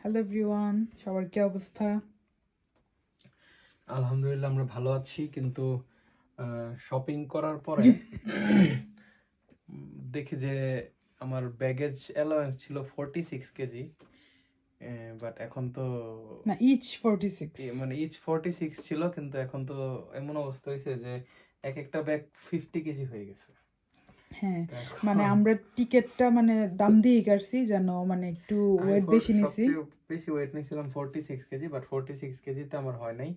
Hello everyone সবার কি অবস্থা? আলহামদুলিল্লাহ আমরা ভালো আছি কিন্তু শপিং করার পরে দেখি যে আমার ব্যাগেজ অ্যালাওয়েন্স ছিল ফোরটি সিক্স কেজি বাট এখন তো না ইচ ফোরটি সিক্স মানে ইচ ফোরটি সিক্স ছিল কিন্তু এখন তো এমন অবস্থা হয়েছে যে এক একটা ব্যাগ ফিফটি কেজি হয়ে গেছে। হ্যাঁ মানে আমরা টিকেটটা মানে দাম দিয়ে কাটছি যেন মানে একটু ওয়েট বেশি নিছি। বেশি weight forty six KG but forty six কেজিতে আমার হয় নাই।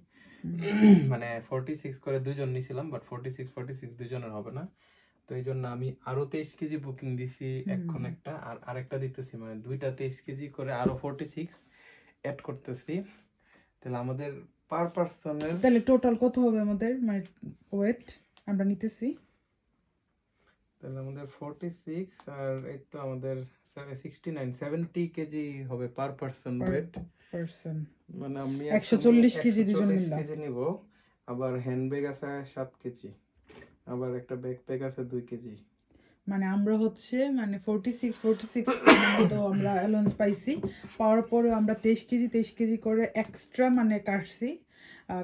মানে ফোরটি সিক্স করে দুজন নিয়েছিলাম but forty six forty six দুজনের হবে না। তো এই জন্য আমি আরও তেইশ কেজি বুকিং দিছি এখন একটা আর আরেকটা দিতেছি মানে দুইটা তেইশ কেজি করে আরও ফোরটি সিক্স অ্যাড করতেছি। তাহলে আমাদের পার পার্সনের তাহলে টোটাল কত হবে আমাদের? মানে ওয়েট আমরা নিতেছি? তাহলে আমাদের ফোরটি সিক্স আর এই তো আমাদের সিক্সটি নাইন সেভেন্টি কেজি হবে পার পার্সন ওয়েট পার্সন মানে আমি 140 কেজি দুজন 140 মিললা। কেজি নিব আবার হ্যান্ড ব্যাগ আছে সাত কেজি আবার একটা ব্যাকপ্যাক আছে দুই কেজি মানে আমরা হচ্ছে মানে ফোরটি সিক্স ফোরটি সিক্স তো আমরা অ্যালাউন্স পাইছি। পাওয়ার পরেও আমরা তেইশ কেজি তেইশ কেজি করে এক্সট্রা মানে কাটছি।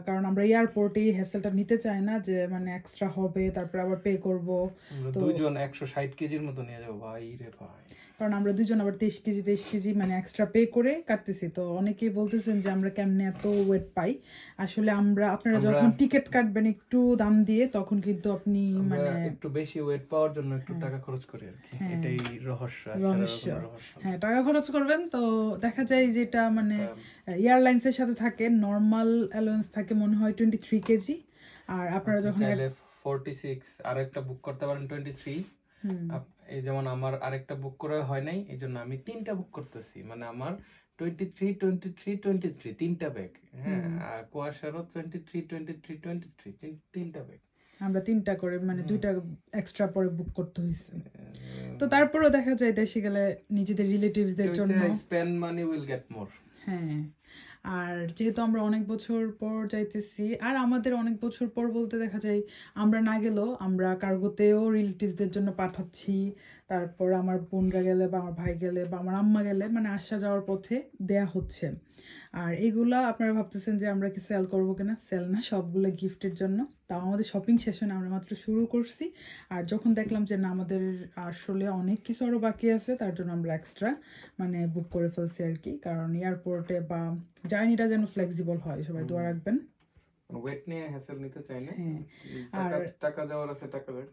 কারণ আমরা এয়ারপোর্টে এই হ্যাসেলটা নিতে চাই না যে মানে এক্সট্রা হবে তারপরে আবার পে করব। তো- দুইজন একশো ষাট কেজির মতো নিয়ে যাব ভাই রে ভাই। কারণ আমরা দুজন আবার তেইশ কেজি তেইশ কেজি মানে এক্সট্রা পে করে কাটতেছি। তো অনেকেই বলতেছেন যে আমরা কেমনে এত ওয়েট পাই? আসলে আমরা আপনারা যখন টিকিট কাটবেন একটু দাম দিয়ে তখন কিন্তু আপনি মানে একটু বেশি ওয়েট পাওয়ার জন্য একটু টাকা খরচ করি আর কি। হ্যাঁ। এটাই রহস্য রহস্য। হ্যাঁ টাকা খরচ করবেন। তো দেখা যায় যেটা মানে তা- এয়ারলাইন্সের সাথে থাকে নর্মাল অ্যালাউন্স থাকে মনে হয় টোয়েন্টি থ্রি কেজি। আর আপনারা যখন চাইলে ফোরটি সিক্স আর একটা বুক করতে পারেন টোয়েন্টি থ্রি এই যেমন আমার আরেকটা বুক করে হয় নাই এই জন্য আমি তিনটা বুক করতেছি। মানে আমার twenty three twenty three twenty three তিনটা ব্যাগ হ্যাঁ? আর কুয়াশারও twenty three twenty three twenty three তিনটা ব্যাগ আমরা তিনটা করে মানে দুইটা এক্সট্রা পরে বুক করতে হয়েছে তো তারপরেও দেখা যায় দেশে গেলে নিজেদের রিলেটিভসদের জন্য spend money will get more হ্যাঁ। আর যেহেতু আমরা অনেক বছর পর যাইতেছি, আর আমাদের অনেক বছর পর বলতে দেখা যায়, আমরা না গেলেও আমরা কার্গোতেও রিলেটিভসদের জন্য পাঠাচ্ছি। তারপর আমার বোনরা গেলে বা আমার ভাই গেলে বা আমার আম্মা গেলে মানে আসা যাওয়ার পথে দেয়া হচ্ছে। আর এগুলা আপনারা ভাবতেছেন যে আমরা কি সেল করব কিনা? সেল না, সবগুলো গিফটের জন্য। তাও আমাদের শপিং সেশন আমরা মাত্র শুরু করছি। আর যখন দেখলাম যে না আমাদের আসলে অনেক কিছু আরও বাকি আছে তার জন্য আমরা এক্সট্রা মানে বুক করে ফেলছি আর কি। কারণ এয়ারপোর্টে বা জার্নিটা যেন ফ্লেক্সিবল হয় সবাই দোয়া রাখবেন। ওয়েট নিয়ে হ্যাসেল নিতে চাই না। হ্যাঁ আর- টাকা যাওয়ার আছে টাকা যাক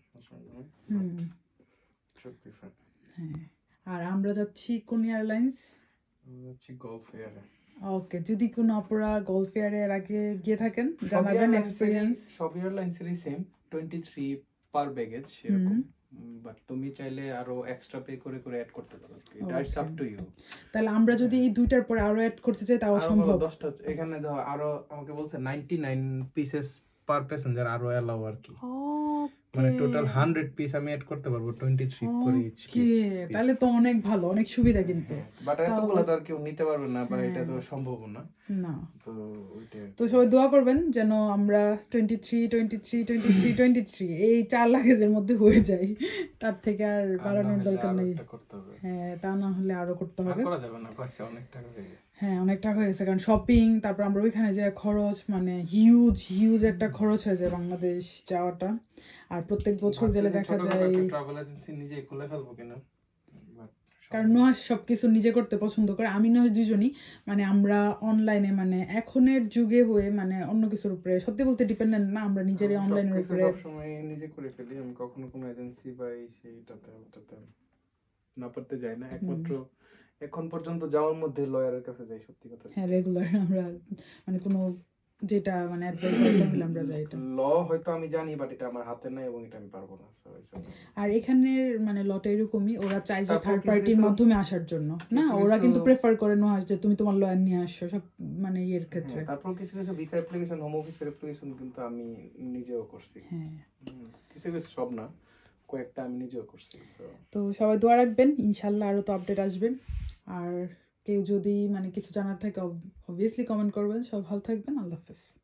হুম। হ্যাঁ আর আমরা যাচ্ছি কোন এয়ারলাইন্স আমরা হচ্ছে গলফ এয়ারে ওকে যদি কোনো অপরা গলফ এয়ারের আগে গিয়ে থাকেন জানাবেন এক্সপিরিয়েন্স সব এয়ারলাইন্সেরই same twenty three per baggage এরকম বাট তুমি চাইলে আরও এক্সট্রা পে করে করে অ্যাড করতে পারো। ইটস আপ টু ইউ তাহলে আমরা যদি এই দুইটার পরে আরও অ্যাড করতে চাই তাও সম্ভব। দশটা এখানে ধর আরও আমাকে বলছে ninety nine pieces per passenger আরও এলাও আর কি। মানে টোটাল হান্ড্রেড পিস আমি অ্যাড করতে পারব টোয়েন্টি থ্রি করে ইচ তাহলে তো অনেক ভালো অনেক সুবিধা কিন্তু। বাট এতগুলো তো আর কেউ নিতে পারবে না বা এটা তো সম্ভব না। না। তো তো সবাই দোয়া করবেন যেন আমরা twenty three twenty three twenty three twenty three এই চার লাগেজের মধ্যে হয়ে যাই। তার থেকে আর বাড়ানোর দরকার নেই। করতে হবে। হ্যাঁ তা না হলে আরও করতে হবে। করা যাবে না অনেক টাকা হয়ে গেছে। হ্যাঁ অনেক টাকা হয়ে গেছে। কারণ শপিং তারপর আমরা ওইখানে যে খরচ মানে হিউজ হিউজ একটা খরচ হয়ে যায় বাংলাদেশ যাওয়াটা। আর প্রত্যেক বছর গেলে দেখা যায় ট্রাভেল এজেন্সি নিজেই খুলে ফেলব কিনা? কারণ নুহাস সবকিছু নিজে করতে পছন্দ করে আমি নুহাস দুজনই মানে আমরা অনলাইনে মানে এখনের যুগে হয়ে মানে অন্য কিছুর উপরে সত্যি বলতে ডিপেন্ডেন্ট না আমরা নিজেরই অনলাইনের উপরে। সবসময় নিজে করে ফেলি আমি কখনো কোনো এজেন্সি বা এই সেইটাতে ওটাতে না পারতে যাই না। একমাত্র এখন পর্যন্ত যাওয়ার মধ্যে লয়ারের কাছে যাই সত্যি কথা হ্যাঁ রেগুলার আমরা মানে কোনো যেটা মানে অ্যাডভাইস হলে আমরা যাই এটা। ল হয়তো আমি জানি বাট এটা আমার হাতে নাই এবং এটা আমি পারব না। আর এখানের মানে লটা এরকমই ওরা চাই যে থার্ড পার্টির মাধ্যমে আসার জন্য না? ওরা কিন্তু প্রেফার করে নুহাস যে তুমি তোমার লয়ার নিয়ে আসছো সব মানে ক্ষেত্রে হ্যাঁ, তারপর কিছু কিছু ভিসা অ্যাপ্লিকেশন হোম অফিসের অ্যাপ্লিকেশন কিন্তু আমি নিজেও করছি। হ্যাঁ। কিছু কিছু সব না কয়েকটা আমি নিজেও করছি তো সবাই দোয়া রাখবেন ইনশাল্লাহ আরও তো আপডেট আসবে। আর কেউ যদি মানে কিছু জানার থাকে অবভিয়াসলি কমেন্ট করবেন। সব ভালো থাকবেন। আল্লাহ হাফেজ।